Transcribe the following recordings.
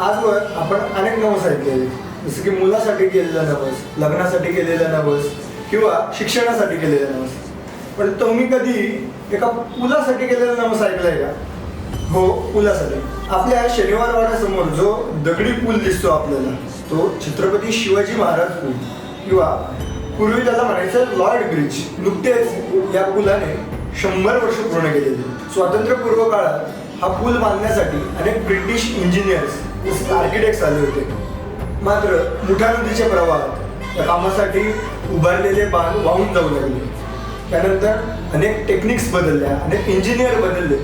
आजवर आपण अनेक नवस ऐकलेले जसं की मुलासाठी केलेला नवस लग्नासाठी केलेला नवस किंवा शिक्षणासाठी केलेला नवस. पण तुम्ही कधी एका पुलासाठी केलेला नवस ऐकलाय का? हो पुलासाठी. आपल्या शनिवार वाड्यासमोर जो दगडी पूल दिसतो आपल्याला तो छत्रपती शिवाजी महाराज पूल किंवा पूर्वी त्याला म्हणायचं लॉर्ड ब्रिज नुकतेच या पुलाने शंभर वर्ष पूर्ण केलेली. स्वातंत्र्यपूर्व काळात हा पूल बांधण्यासाठी अनेक ब्रिटिश इंजिनियर्स तसेच आर्किटेक्ट्स आले होते. मात्र मुठा नदीच्या प्रवाहात या कामासाठी उभारलेले बांध वाहून जाऊ लागले. त्यानंतर अनेक टेक्निक्स बदलल्या अनेक इंजिनियर बदलले.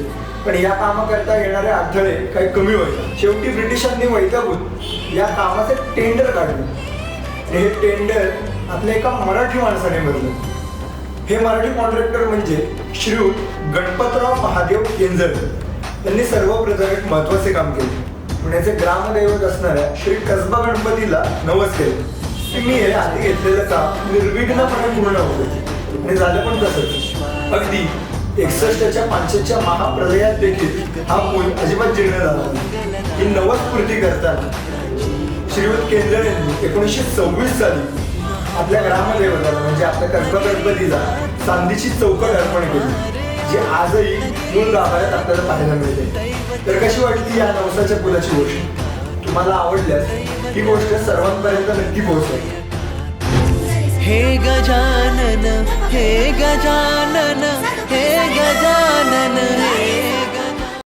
पण या कामाकरता येणारे अडथळे काही कमी व्हायचे शेवटी ब्रिटिशांनी वैतागून या कामाचे टेंडर काढले. आणि हे टेंडर आपल्या एका मराठी माणसाने भरलं. हे मराठी कॉन्ट्रॅक्टर म्हणजे श्री गणपतराव महादेव केंजर. त्यांनी सर्वप्रथम एक महत्त्वाचे काम केले. पुण्याचे ग्रामदैवत असणाऱ्या श्री कसबा गणपतीला नवस केले. मी हे आधी घेतलेलं काम निर्विघ्नपणे पूर्ण होते. आणि झालं पण तसंच. अगदी एकसष्टच्या पाचशेच्या महाप्रलयात देखील हा पूल अजिबात जीर्ण झाला ही नवस पूर्ती करताना श्रीयुत केंद्र यांनी एकोणीसशे सव्वीस साली आपल्या ग्रामदेवताला म्हणजे आपल्या कसबा गणपतीला चांदीची चौकट अर्पण केली. जी आजही मूळ गाभाऱ्यात आपल्याला पाहायला मिळते. तर कशी वाटली या नवसाच्या पुलाची गोष्ट? तुम्हाला आवडल्यास ही गोष्ट सर्वांपर्यंत नक्की पोहोचेल हे गजानन हे गजानन